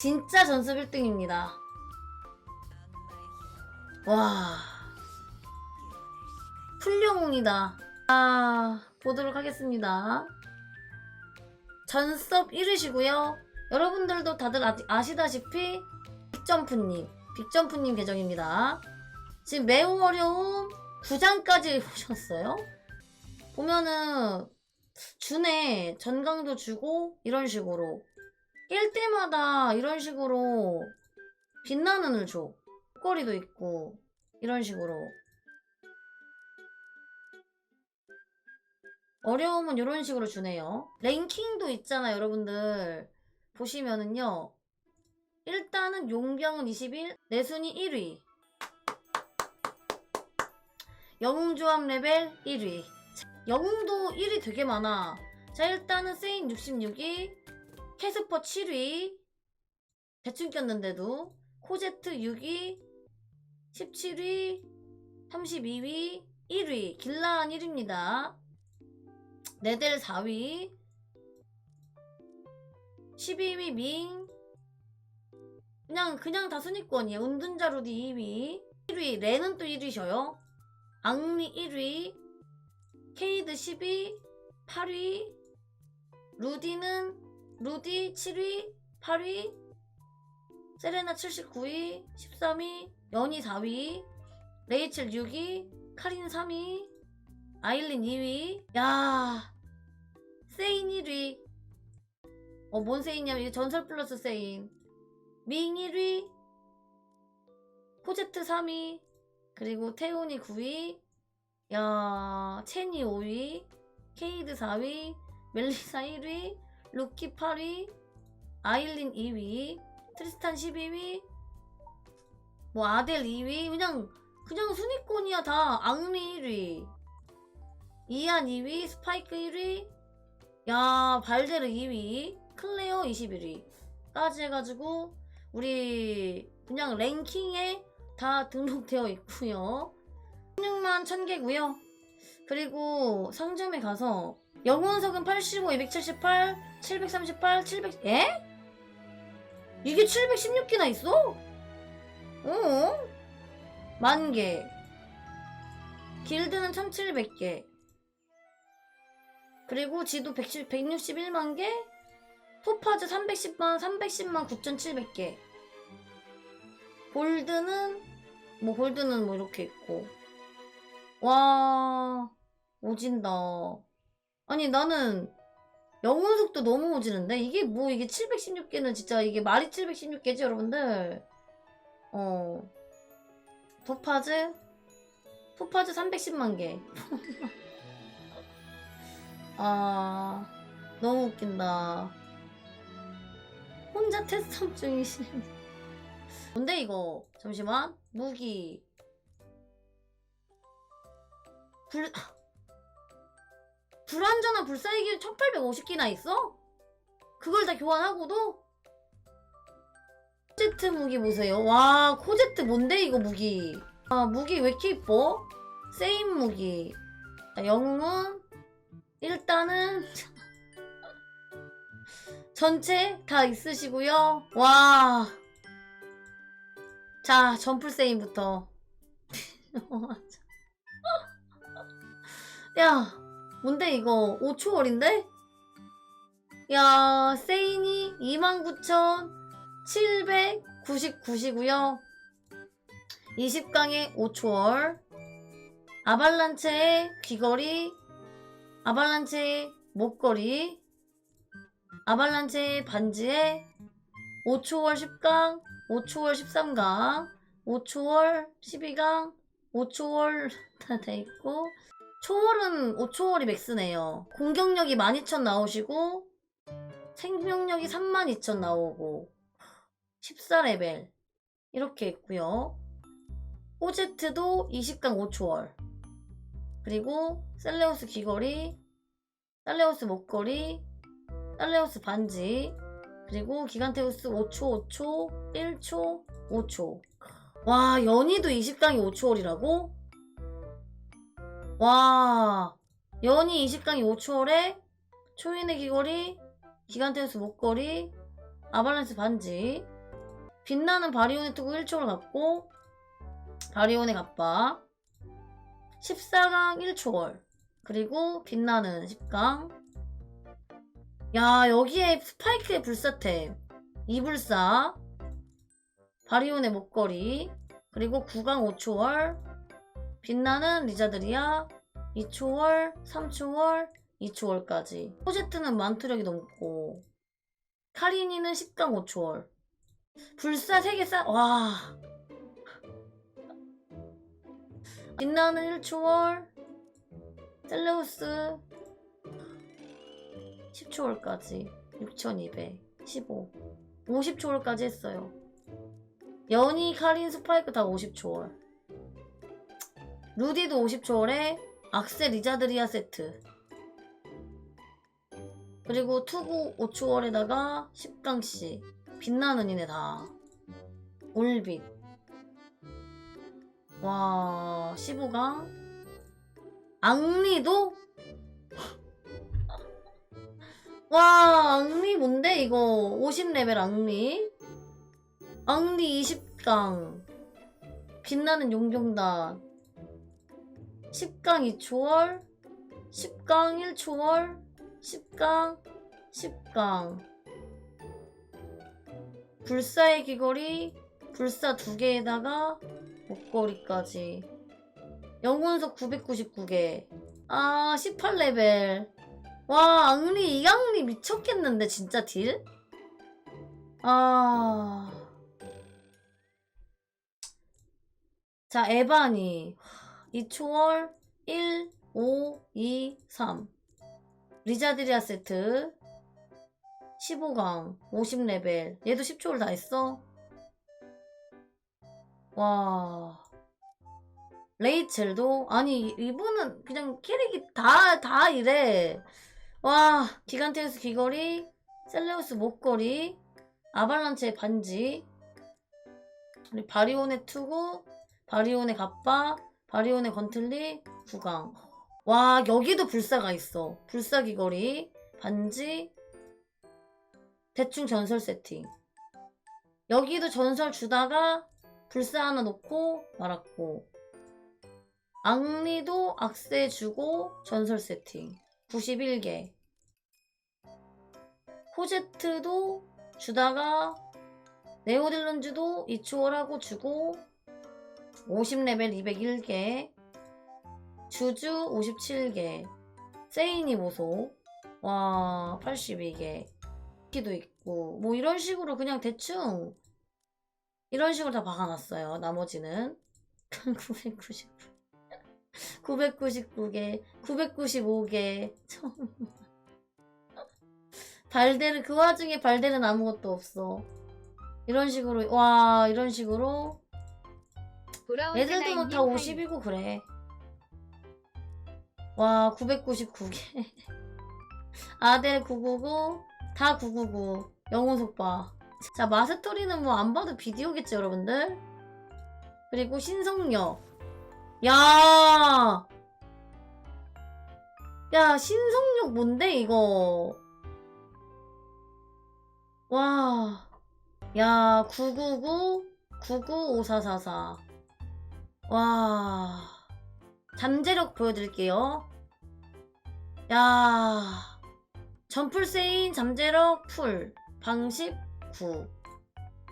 진짜 전섭 1등입니다. 와. 풀영웅이다. 아, 보도록 하겠습니다. 전섭 1위시고요. 여러분들도 다들 아, 아시다시피 빅점프님, 빅점프님 계정입니다. 지금 매우 어려움 9장까지 오셨어요. 보면은 준에 전강도 주고 이런 식으로 깰 때마다 이런 식으로 빛나는 을 줘. 목걸이도 있고 이런 식으로 어려움은 이런 식으로 주네요. 랭킹도 있잖아 여러분들 보시면은요. 일단은 용병은 21, 내순이 1위. 영웅조합 레벨 1위. 영웅도 1위 되게 많아. 자 일단은 세인 66위, 캐스퍼 7위, 대충 꼈는데도. 코제트 6위, 17위, 32위, 1위, 길라한 1위입니다. 네델 4위, 12위 밍, 그냥 그냥 다 순위권이에요. 은둔자 루디 2위, 1위. 레는 또 1위셔요. 앙리 1위, 케이드 10위, 8위, 루디는 루디 7위, 8위, 세레나 79위, 13위, 연희 4위, 레이첼 6위, 카린 3위, 아일린 2위. 야, 세인 1위. 어, 뭔 세인이냐면 이게 전설 플러스 세인. 밍 1위, 코제트 3위, 그리고 태훈이 9위, 야, 체니 5위, 케이드 4위, 멜리사 1위, 루키 8위, 아일린 2위, 트리스탄 12위, 뭐 아델 2위, 그냥 그냥 순위권이야 다. 앙리 1위, 이안 2위, 스파이크 1위, 야 발데르 2위, 클레어 21위까지 해가지고 우리 그냥 랭킹에 다 등록되어 있고요. 16만 1000개고요. 그리고 상점에 가서 영혼석은 85, 278, 738, 700 에? 이게 716개나 있어? 어? 만 개. 길드는 1700개. 그리고 지도 110, 161만 개. 토파즈 310만, 310만 9,700개. 골드는 뭐 골드는 뭐 이렇게 있고. 와 오진다. 아니 나는 영혼석도 너무 오지는데 이게 뭐 이게 716개는 진짜 이게 말이 716개지 여러분들. 어 토파즈 토파즈 310만 개. 아 너무 웃긴다. 혼자 테스트업 중이신. 뭔데 이거? 잠시만 무기 불 불완전한 불사이기 1850개나 있어? 그걸 다 교환하고도? 코제트 무기 보세요. 와, 코제트 뭔데 이거 무기? 아, 무기 왜 이렇게 이뻐? 세임 무기. 자, 영웅은 일단은 전체 다 있으시고요. 와. 자, 점프 세임부터. 야, 뭔데 이거 5초월인데? 야, 세인이 29,799시고요. 20강에 5초월. 아발란체의 귀걸이, 아발란체의 목걸이, 아발란체의 반지에 5초월 10강, 5초월 13강, 5초월 12강, 5초월 다 돼 있고, 초월은 5초월이 맥스네요. 공격력이 12,000 나오시고 생명력이 32,000 나오고 14레벨 이렇게 있고요. 호제트도 20강 5초월 그리고 셀레우스 귀걸이 살레우스 목걸이 살레우스 반지 그리고 기간테우스 5초 5초 1초 5초 와 연희도 20강이 5초월이라고? 와, 연이 20강이 5초월에 초인의 귀걸이, 기간테우스 목걸이, 아발란스 반지 빛나는 바리온의 투구 1초를 갖고 바리온의 갑바 14강 1초월 그리고 빛나는 10강. 야 여기에 스파이크의 불사템 이불사 바리온의 목걸이 그리고 9강 5초월 빛나는 리자드리아 2초월 3초월 2초월까지 포제트는 만투력이 넘고 카리니는 10강 5초월 불사 3개 싸, 와. 빛나는 1초월, 셀레우스 10초월까지 6200, 15, 50초월까지 했어요. 연희, 카린, 스파이크 다 50초월. 루디도 50초월에 악세 리자드리아 세트. 그리고 투구 5초월에다가 10강씨. 빛나는 이네 다. 올빛. 와, 15강. 앙리도? 와, 앙리 뭔데, 이거? 50레벨 앙리? 앙리 20강. 빛나는 용종단. 10강 2초월. 10강 1초월. 10강. 10강. 불사의 귀걸이, 불사 두 개에다가 목걸이까지. 영혼석 999개. 아, 18레벨. 와, 앙리, 이앙리 미쳤겠는데, 진짜 딜? 아. 자, 에바니. 2초월 1, 5, 2, 3. 리자드리아 세트. 15강 50레벨. 얘도 10초를 다 했어? 와. 레이첼도? 아니 이분은 그냥 캐릭이 다 다 이래. 와 기간테우스 귀걸이 셀레우스 목걸이 아발란체의 반지 바리온의 투구 바리온의 갑바 바리온의 건틀리 구강 와 여기도 불사가 있어 불사 귀걸이 반지 대충 전설 세팅. 여기도 전설 주다가 불사 하나 놓고 말았고. 앙리도 악세 주고 전설 세팅. 91개. 코제트도 주다가 네오딜런즈도 2초월하고 주고 50레벨 201개. 주주 57개. 세이니 보소. 와, 82개. 키도 있고 뭐 이런 식으로 그냥 대충 이런 식으로 다 박아놨어요. 나머지는 999 999개 995개 발데르 그 와중에 발데르는 아무것도 없어. 이런 식으로 와 이런 식으로 애들도 뭐다 사나이님 50이고 그래. 와 999개 아델 999 다 999 영혼 속바 자 마스토리는 뭐 안 봐도 비디오겠지 여러분들 그리고 신성력 야 야, 신성력 뭔데, 이거? 와. 야, 999, 995444. 와. 잠재력 보여드릴게요. 야. 점풀세인 잠재력 풀. 방십 9.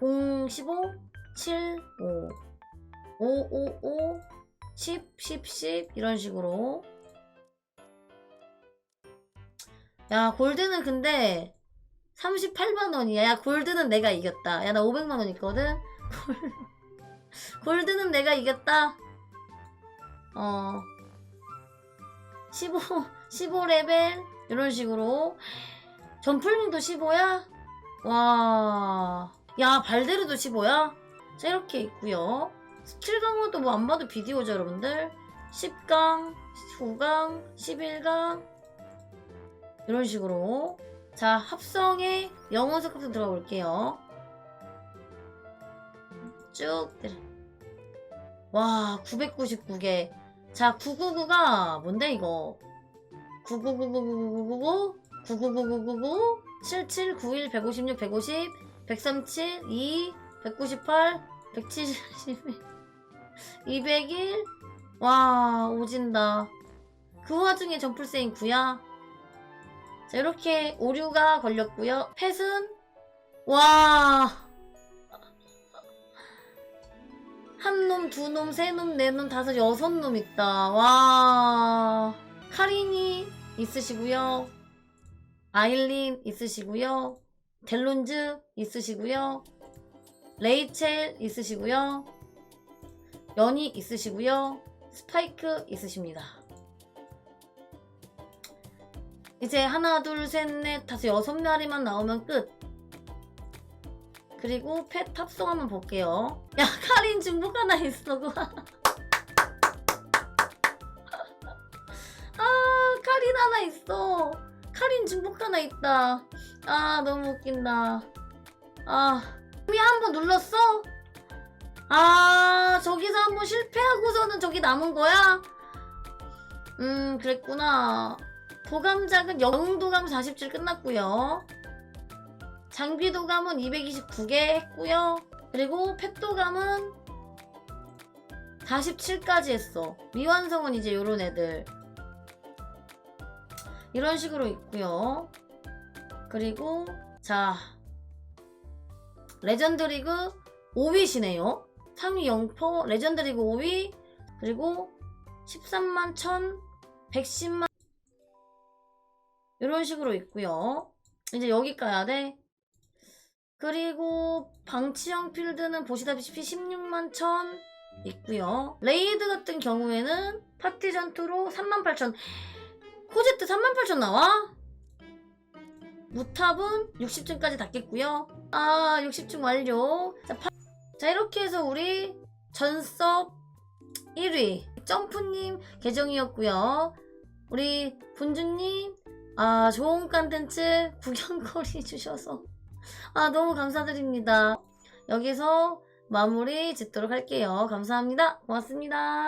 0 15 7 5. 5 5 5 10 10 10 이런 식으로. 야, 골드는 근데 38만원이야. 야, 골드는 내가 이겼다. 야, 나 500만원 있거든? 골드는 내가 이겼다. 어. 15, 15레벨? 이런 식으로. 전풀링도 15야? 와. 야, 발데르도 15야? 자, 이렇게 있고요 스킬 강화도 뭐 안 봐도 비디오죠, 여러분들? 10강, 9강, 11강. 이런 식으로. 자, 합성에 영혼석 합성 들어가 볼게요. 쭉 내려. 와, 999개. 자, 999가 뭔데 이거? 9999999 9999999 77, 91, 156, 150, 137, 2, 198, 171, 201. 와, 오진다. 그 와중에 점플세인 9야. 자, 이렇게 오류가 걸렸고요. 펫은 와. 한 놈, 두 놈, 세 놈, 네 놈, 다섯, 여섯 놈 있다. 와. 카린이 있으시고요. 아일린 있으시고요. 델론즈 있으시고요. 레이첼 있으시고요. 연이 있으시고요. 스파이크 있으십니다. 이제 하나, 둘, 셋, 넷, 다섯, 여섯 마리만 나오면 끝. 그리고 펫 탑송 한번 볼게요. 야, 카린 중복 하나 있어. 아, 카린 하나 있어. 카린 중복 하나 있다. 아, 너무 웃긴다. 아, 이미 한 번 눌렀어? 아, 저기서 한 번 실패하고서는 저기 남은 거야? 음, 그랬구나. 도감작은 영도감 47 끝났고요. 장비도감은 229개 했고요. 그리고 펫도감은 47까지 했어. 미완성은 이제 요런 애들. 이런 식으로 있고요. 그리고 자 레전드 리그 5위시네요. 상위 0% 레전드 리그 5위 그리고 13만 1 110만 이런 식으로 있고요. 이제 여기 가야 돼. 그리고 방치형 필드는 보시다시피 16만 1000 있고요. 레이드 같은 경우에는 파티 전투로 38,000 코제트 38,000 나와? 무탑은 60층까지 닫겠고요. 아 60층 완료. 자, 파- 자 이렇게 해서 우리 전섭 1위 점프님 계정이었고요. 우리 분주님 아 좋은 컨텐츠 구경거리 주셔서 아 너무 감사드립니다. 여기서 마무리 짓도록 할게요. 감사합니다. 고맙습니다.